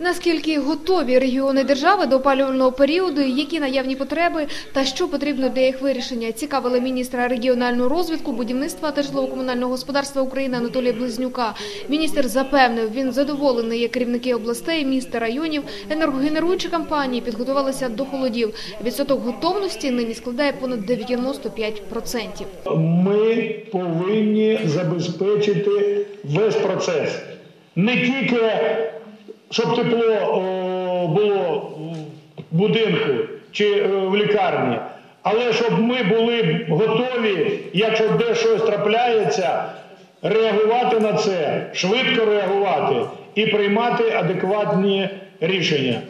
Наскільки готові регіони держави до опалювального періоду, які наявні потреби та що потрібно для їх вирішення, цікавили міністра регіонального розвитку, будівництва та житлово-комунального господарства України Анатолія Близнюка. Міністр запевнив, він задоволений, як керівники областей, міст та районів, енергогенеруючі компанії підготувалися до холодів. Відсоток готовності нині складає понад 95%. Ми повинні забезпечити весь процес. Не тільки щоб тепло було в будинку чи е, в лікарні, але щоб ми були готові, якщо де щось трапляється, реагувати на це, швидко реагувати і приймати адекватні рішення.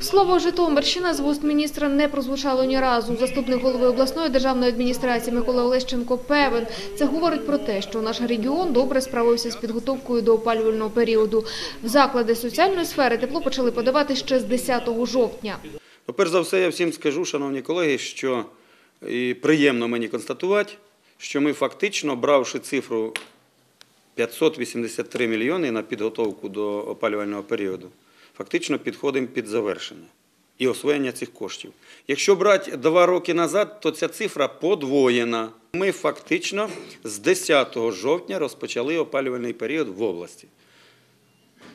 Слово Житомирщина з вуст міністра не прозвучало ні разу. Заступник голови обласної державної адміністрації Микола Олещенко певен. Це говорить про те, що наш регіон добре справився з підготовкою до опалювального періоду. В заклади соціальної сфери тепло почали подавати ще з 10 жовтня. Ну, перш за все, я всім скажу, шановні колеги, що і приємно мені констатувати, що ми фактично, бравши цифру 583 мільйони на підготовку до опалювального періоду, фактично підходимо під завершення і освоєння цих коштів. Якщо брати два роки назад, то ця цифра подвоєна. Ми фактично з 10 жовтня розпочали опалювальний період в області.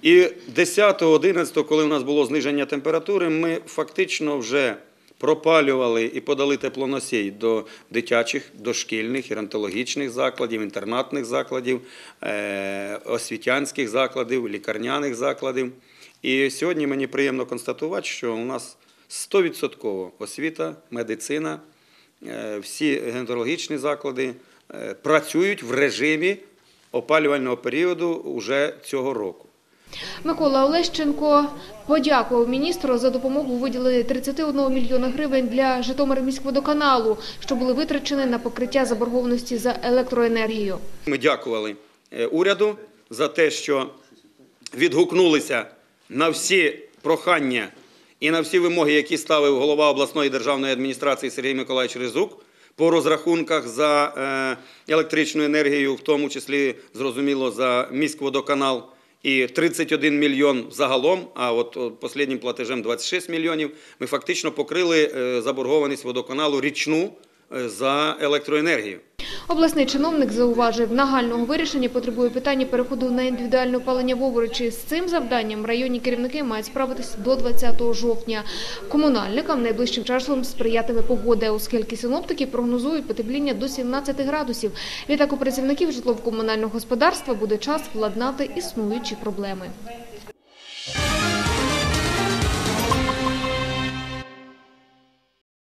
І 10-11, коли у нас було зниження температури, ми фактично вже пропалювали і подали теплоносій до дитячих, дошкільних, геронтологічних закладів, інтернатних закладів, е, освітянських закладів, лікарняних закладів. І сьогодні мені приємно констатувати, що у нас 100% освіта, медицина, е, всі геронтологічні заклади е, працюють в режимі опалювального періоду уже цього року. Микола Олещенко подякував міністру за допомогу у виділенні 31 мільйона гривень для Житомирміськводоканалу, що були витрачені на покриття заборгованості за електроенергію. Ми дякували е, уряду за те, що відгукнулися на всі прохання і на всі вимоги, які ставив голова обласної державної адміністрації Сергій Миколаївич Ризук по розрахунках за е, електричну енергію, в тому числі, зрозуміло, за міськводоканал. І 31 мільйон загалом, а от останнім платежем 26 мільйонів, ми фактично покрили е, заборгованість водоканалу річну е, за електроенергію. Обласний чиновник зауважив, нагального вирішення потребує питання переходу на індивідуальне опалення в Овручі. З цим завданням районні керівники мають справитися до 20 жовтня. Комунальникам найближчим часом сприятиме погода, оскільки синоптики прогнозують потепління до 17 градусів. Відтак у працівників житлово-комунального господарства буде час владнати існуючі проблеми.